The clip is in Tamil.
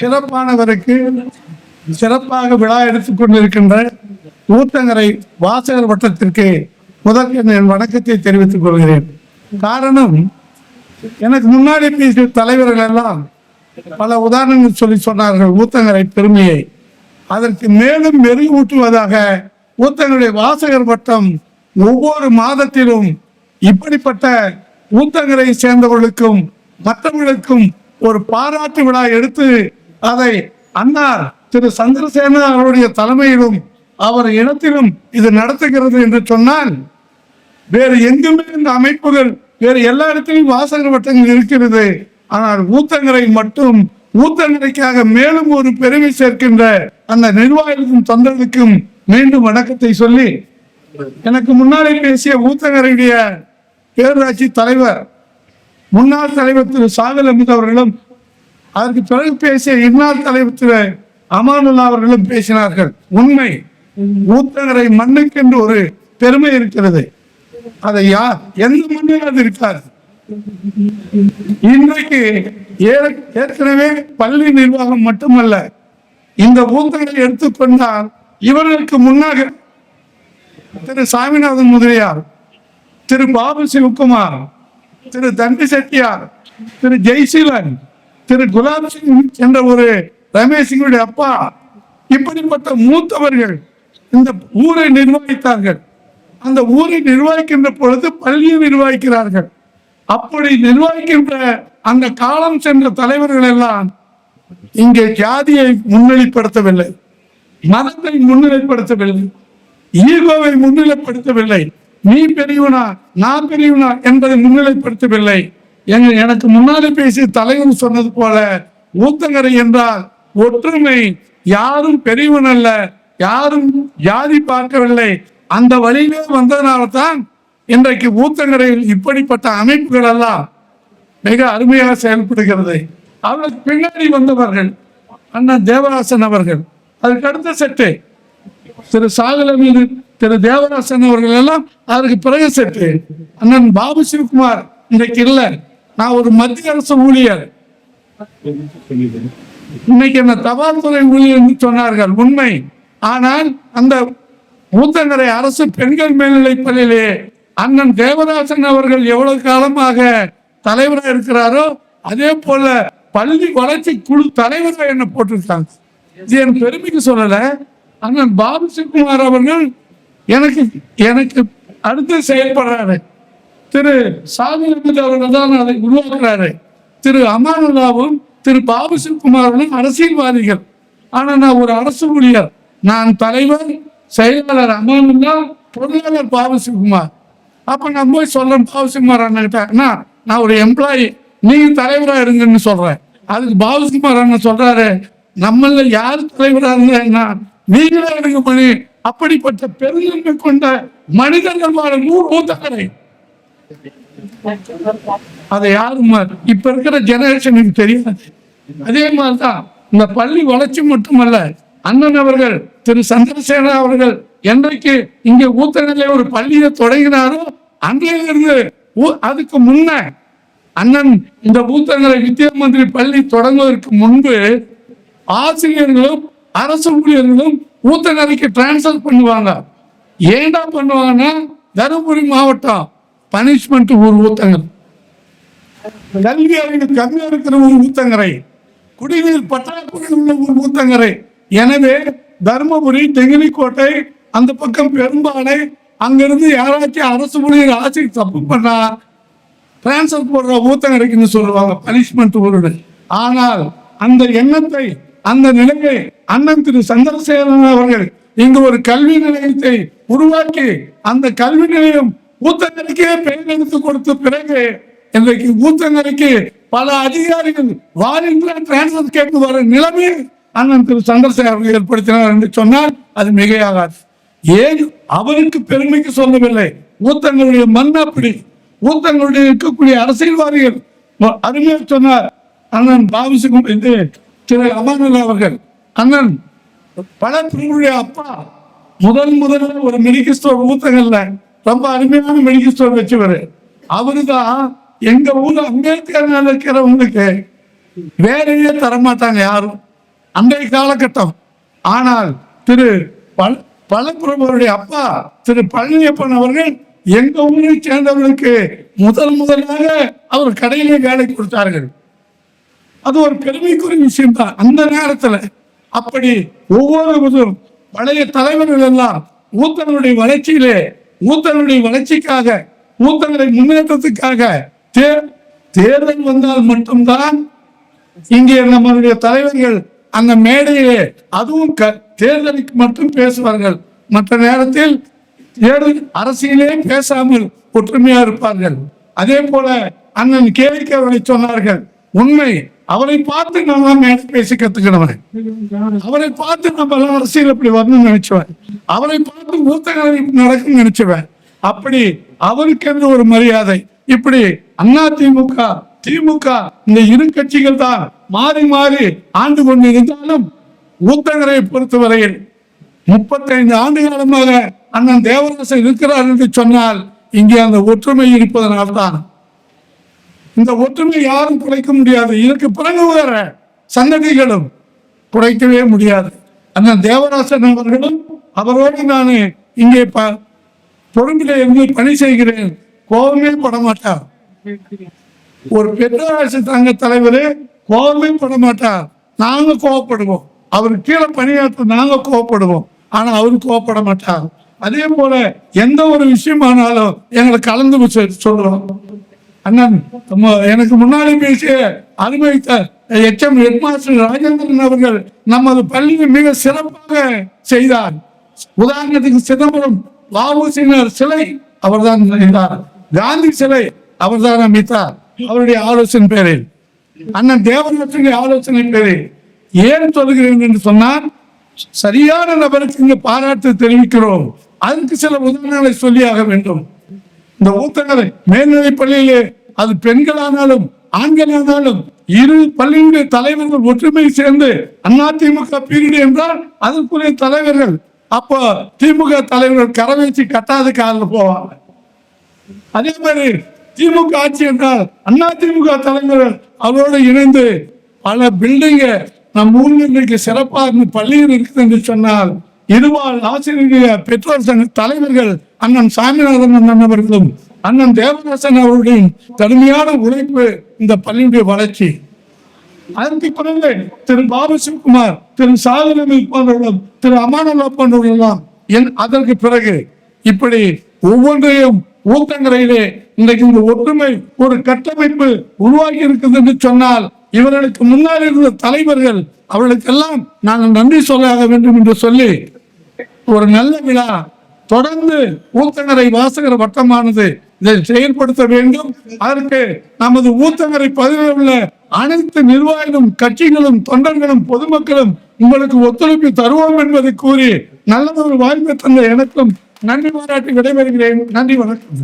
சிறப்பானவருக்கு சிறப்பாக விழா எடுத்துக் கொண்டிருக்கின்ற ஊத்தங்கரை வாசகர் வட்டத்திற்கு முதற்க என் வணக்கத்தை தெரிவித்துக் கொள்கிறேன். காரணம் எனக்கு முன்னாடி பேசிய தலைவர்கள் எல்லாம் பல உதாரணங்கள் சொல்லி சொன்னார்கள் ஊத்தங்கரை பெருமையை. அதற்கு மேலும் மெருகூட்டுவதாக ஊத்தங்கரை வாசகர் வட்டம் ஒவ்வொரு மாதத்திலும் இப்படிப்பட்ட ஊத்தங்கரை சேர்ந்தவர்களுக்கும் மற்றவர்களுக்கும் ஒரு பாராட்டு விழா எடுத்து அதை அன்னார் திரு சந்திரசேனா அவருடைய தலைமையிலும் அவர் இடத்திலும் இது நடத்துகிறது என்று சொன்னால் வேறு எங்குமே இந்த அமைப்புகள் வேறு எல்லா இடத்திலும் வாசகர் வட்டங்கள் இருக்கிறது. ஆனால் ஊத்தங்கரை மட்டும் ஊத்தங்கரைக்காக மேலும் ஒரு பெருமை சேர்க்கின்ற அந்த நிர்வாகிக்கும் தொண்டர்களுக்கும் மீண்டும் வணக்கத்தை சொல்லி எனக்கு முன்னாலே பேசிய ஊத்தங்கரையுடைய பேரூராட்சி தலைவர் முன்னாள் தலைவர் திரு சாகல் அமித் அவர்களும் அதற்கு பிறகு பேசிய இந்நாள் தலைவர் திரு அமானுல்லா அவர்களும் பேசினார்கள். உண்மை. ஊத்தகரை மண்ணுக்கென்று ஒரு பெருமை இருக்கிறது. அதை யார் எந்த மண்ணில் அது இருக்காது? இன்றைக்கு ஏற்கனவே பள்ளி நிர்வாகம் மட்டுமல்ல இந்த ஊத்தகரை எடுத்துக்கொண்டால் இவர்களுக்கு முன்னாக திரு சாமிநாதன் முதலியார் திரு பாபு சிவகுமார் திரு தண்டி செட்டியார் திரு ஜெய்சீலன் திரு குலாப் சிங் என்ற ஒரு ரமேஷ் சிங்குடைய அப்பா. இப்படிப்பட்ட மூத்தவர்கள் இந்த ஊரை நிர்வகித்தார்கள். அந்த ஊரை நிர்வகிக்கின்ற பொழுது பள்ளியை நிர்வகிக்கிறார்கள். அப்படி நிர்வகிக்கின்ற அந்த காலம் சென்ற தலைவர்கள் எல்லாம் இங்கே ஜாதியை முன்னிலைப்படுத்தவில்லை. மதத்தை முன்னிலைப்படுத்தவில்லை. ஈகோவை முன்னிலைப்படுத்தவில்லை. நீ பெரியவனா நான் பெரியவனா என்பதை முன்னிலைப்படுத்தவில்லை. எங்க எனக்கு முன்னாடி பேசிய தலைவர் சொன்னது போல ஊத்தங்கரை என்றால் ஒற்றுமை யாரும் பெரியவன் அல்ல யாரும் ஜாதி பார்க்கவில்லை. அந்த வழியிலே வந்ததனால தான் இன்றைக்கு ஊத்தங்கரையில் இப்படிப்பட்ட அமைப்புகள் எல்லாம் மிக அருமையாக செயல்படுகிறது. அவர்களுக்கு பின்னாடி வந்தவர்கள் அண்ணன் தேவராசன் அவர்கள். அதுக்கு அடுத்த செட்டு திரு சாகலமீது திரு தேவராசன் அவர்கள் எல்லாம் அதற்கு பிறகு செட்டு. அண்ணன் பாபு சிவகுமார் இன்றைக்கு இல்லை. நான் ஒரு மத்திய அரசு ஊழியர். இன்னைக்கு என்ன தபால் துறை ஊழியர் என்று சொன்னார்கள் உண்மை. ஆனால் அந்த ஊத்தங்கரை அரசு பெண்கள் மேல்நிலைப் பள்ளியிலே அண்ணன் தேவராசன் அவர்கள் எவ்வளவு காலமாக தலைவராக இருக்கிறாரோ அதே போல பள்ளி வளர்ச்சி குழு தலைவராக என்ன போட்டிருக்காங்க. இது என் பெருமைக்கு சொல்லல. அண்ணன் பாபு சிவகுமார் அவர்கள் எனக்கு எனக்கு அடுத்து செயல்படுறாரு. திரு சாமி அஹமது அவர்கள் தான் அதை உருவாக்குறாரு. திரு அமானுல்லாவும் திரு பாபு சிவகுமாரனும் அரசியல்வாதிகள். ஆனா நான் ஒரு அரசு ஊழியர். நான் தலைவர் செயலாளர் அமானுல்லா பொருளாளர் பாபு சிவகுமார். அப்ப நான் போய் சொல்றேன் பாபு சிவகுமார் அண்ணன்கிட்ட நான் ஒரு எம்ப்ளாயி நீங்க தலைவரா இருங்கன்னு சொல்றேன். அதுக்கு பாபு சிவகுமார் அண்ணன் சொல்றாரு நம்மள யார் தலைவரா இருந்தா நீங்களே எடுக்க மணி. அப்படிப்பட்ட பெருந்தன்மை கொண்ட மனிதர்கள் வாழும் ஊர் ஊத்தக்கரை அதை யாரும் இப்ப இருக்கிற ஜெனரேஷனுக்கு தெரியாது. அதே மாதிரிதான் இந்த பள்ளி வளர்ச்சி மட்டுமல்ல அண்ணன் அவர்கள் திரு சந்திரசேனா அவர்கள் என்றைக்கு இங்க ஊத்தநிலை ஒரு பள்ளியை தொடங்கினாரோ அன்றையிலிருந்து இருந்து அதுக்கு முன்ன அண்ணன் இந்த ஊத்தநிலை வித்யா மந்திரி பள்ளி தொடங்குவதற்கு முன்பு ஆசிரியர்களும் அரசு ஊழியர்களும் ஊத்தநிலைக்கு டிரான்ஸ்ஃபர் பண்ணுவாங்க. ஏன்டா பண்ணுவாங்கன்னா தருமபுரி மாவட்டம் பனிஷ்மெண்ட் ஊர் ஊத்தங்கரை கல்வி அறிவு கம்மியா இருக்கிற ஒரு ஊத்தங்கரை. குடிநீர் பற்றாக்குறை உள்ள ஒரு ஊத்தங்கரை. எனவே தருமபுரி தெங்கினிக்கோட்டை அந்த பக்கம் பெரும்பாலை அங்கிருந்து யாராச்சும் அரசு ஊழியர் ஆட்சி தப்பு பண்ணா டிரான்ஸ்ஃபர் போடுற ஊத்தங்கரைக்குன்னு சொல்லுவாங்க பனிஷ்மெண்ட் ஊருடு ஆனால் அந்த எண்ணத்தை அந்த நிலையை அண்ணன் திரு சந்திரசேகரன் அவர்கள் இங்கு ஒரு கல்வி நிலையத்தை உருவாக்கி அந்த கல்வி நிலையம் ஊத்தங்கரைக்கே பெயர் எடுத்து கொடுத்த பிறகு இன்றைக்கு ஊத்தங்கரைக்கு பல அதிகாரிகள் வாரிங்களா டிரான்ஸ்பர் கேட்டு வர நிலைமை அண்ணன் திரு சந்திரசேகர் அவர்கள் ஏற்படுத்தினார் என்று சொன்னால் அது மிகையாகாது. ஏன் அவருக்கு பெருமைக்கு சொல்லவில்லை? ஊத்தங்களுடைய மண் அப்படி ஊத்தங்களுடைய இருக்கக்கூடிய அரசியல்வாதிகள் அருமையாக சொன்னார் அண்ணன் பாபுசிக்கும் இது திரு அமானுல்லா அவர்கள். அண்ணன் பல பிரிவுடைய அப்பா முதல் முதல்ல ஒரு மெடிக்கல் ஸ்டோர் ஊத்தங்கல்ல ரொம்ப அருமையான மெடிக்கல் ஸ்டோர் வச்சவர். அவருதான் எங்க ஊர்ல அம்பேத்கர் இருக்கிறவங்களுக்கு வேலையே தரமாட்டாங்க யாரும். அன்றைய காலகட்டம். ஆனால் திரு பல பழப்புறவருடைய அப்பா திரு பழனியப்பன் அவர்கள் எங்க ஊரை சேர்ந்தவர்களுக்கு முதல் முதலாக அவர் கடையிலே வேலை கொடுத்தார்கள். அது ஒரு பெருமைக்குரிய விஷயம் தான் அந்த நேரத்துல அப்படி ஒவ்வொரு பழைய தலைவர்கள் எல்லாம் ஊத்தனுடைய வளர்ச்சியிலே ஊத்தனுடைய வளர்ச்சிக்காக ஊத்தனுடைய முன்னேற்றத்துக்காக தேர்தல் வந்தால் மட்டும்தான் இங்கே நம்மளுடைய தலைவர்கள் அந்த மேடையிலே அதுவும் க- தேர்தலுக்கு மட்டும் பேசுவார்கள். மற்ற நேரத்தில் தேர்தல் அரசியலே பேசாமல் ஒற்றுமையா இருப்பார்கள். அதே போல அண்ணன் கேவிக்கு அவர்களை சொன்னார்கள் உண்மை அவரை பார்த்து நான் மேடை பேசி கத்துக்கினவன் அவரை பார்த்து நம்ம எல்லாம் அரசியல் இப்படி வரணும்னு நினைச்சுவேன். அவரை பார்த்து ஊத்தகரை நடக்கும் நினைச்சுவேன். அப்படி அவருக்கென்று ஒரு மரியாதை. இப்படி அண்ணா திமுக திமுக இந்த இரு கட்சிகள் தான் மாறி மாறி ஆண்டு கொண்டிருந்தாலும் ஊத்தகரை பொறுத்தவரையில் முப்பத்தைந்து ஆண்டு காலமாக அண்ணன் தேவராசன் இருக்கிறார் என்று சொன்னால் இங்கே அந்த ஒற்றுமை இருப்பதனால்தான் இந்த ஒற்றுமை யாரும் குறைக்க முடியாது. இதற்கு பிறகு வேற சன்னதிகளும் குறைக்கவே முடியாது. அந்த தேவராசன் அவர்களும் அவரோடு நான் இங்கே ப பொறுப்பில் இருந்து பணி செய்கிறேன். கோபமே பட மாட்டார் ஒரு பெற்றாசி தங்க தலைவரே கோபமே பட மாட்டார் நாங்க கோவப்படுவோம் அவர் கீழே பணியாற்ற நாங்க கோவப்படுவோம் ஆனா அவரு கோவப்பட மாட்டார் அதே போல எந்த ஒரு விஷயமானாலும் எங்களை கலந்து சொல்றோம். அண்ணன் எனக்கு முன்னாடி பேசிய அனுபவித்த எச்எம் ஹெட்மாஸ்டர் ராஜேந்திரன் அவர்கள் நமது பள்ளியை மிக சிறப்பாக செய்தார். உதாரணத்துக்கு சிதம்பரம் வாவுசினர் சிலை அவர்தான் செய்தார் காந்தி சிலை அவர்தான் அமைத்தார். அவருடைய ஆலோசனை பேரில். அண்ணன் தேவநாட்டுடைய ஆலோசனை பேரில். ஏன் சொல்கிறேன் என்று சொன்னால் சரியான நபருக்கு இங்கு பாராட்டு தெரிவிக்கிறோம். அதுக்கு சில உதாரணங்களை சொல்லியாக வேண்டும். இந்த ஊத்தங்கரை மேல்நிலை பள்ளியிலே அது பெண்களானாலும் ஆண்களானாலும் இரு பள்ளியுடைய தலைவர்கள் ஒற்றுமை சேர்ந்து அதிமுக பீரியடு என்றால் அதற்குரிய தலைவர்கள். அப்போ திமுக தலைவர்கள் கரை வச்சு கட்டாத காலில் போவாங்க. அதே மாதிரி திமுக ஆட்சி என்றால் அண்ணா திமுக தலைவர்கள் அவரோடு இணைந்து பல பில்டிங்க நம் ஊரில் இன்றைக்கு சிறப்பாக இருந்து பள்ளியில் இருக்குது என்று சொன்னால் இருவாள் ஆசிரியர் பெற்றோர் சங்க தலைவர்கள் அண்ணன் சாமிநாதன் அண்ணன் அவர்களும் அண்ணன் தேவதாசன் அவர்களின் கடுமையான உழைப்பு இந்த பள்ளியுடைய வளர்ச்சி. அதற்கு பிறகு திரு பாபு சிவகுமார் திரு சாதனமி போன்றவர்களும் திரு அமானல்லா போன்றவர்களெல்லாம் என் அதற்கு பிறகு இப்படி ஒவ்வொன்றையும் ஊத்தங்கரையிலே இன்றைக்கு இந்த ஒற்றுமை ஒரு கட்டமைப்பு உருவாகி இருக்குது என்று சொன்னால் இவர்களுக்கு முன்னால் இருந்த தலைவர்கள் அவர்களுக்கெல்லாம் நாங்கள் நன்றி சொல்ல வேண்டும் என்று சொல்லி ஒரு நல்ல விழா தொடர்ந்து ஊத்தங்கரை வாசகர் வட்டமானது இதை செயல்படுத்த வேண்டும். அதற்கு நமது ஊத்தங்கரை பகுதியில் உள்ள அனைத்து நிர்வாகிகளும் கட்சிகளும் தொண்டர்களும் பொதுமக்களும் உங்களுக்கு ஒத்துழைப்பு தருவோம் என்பதை கூறி நல்ல ஒரு வாய்ப்பை தந்த எனக்கும் நன்றி பாராட்டி விடைபெறுகிறேன். நன்றி வணக்கம்.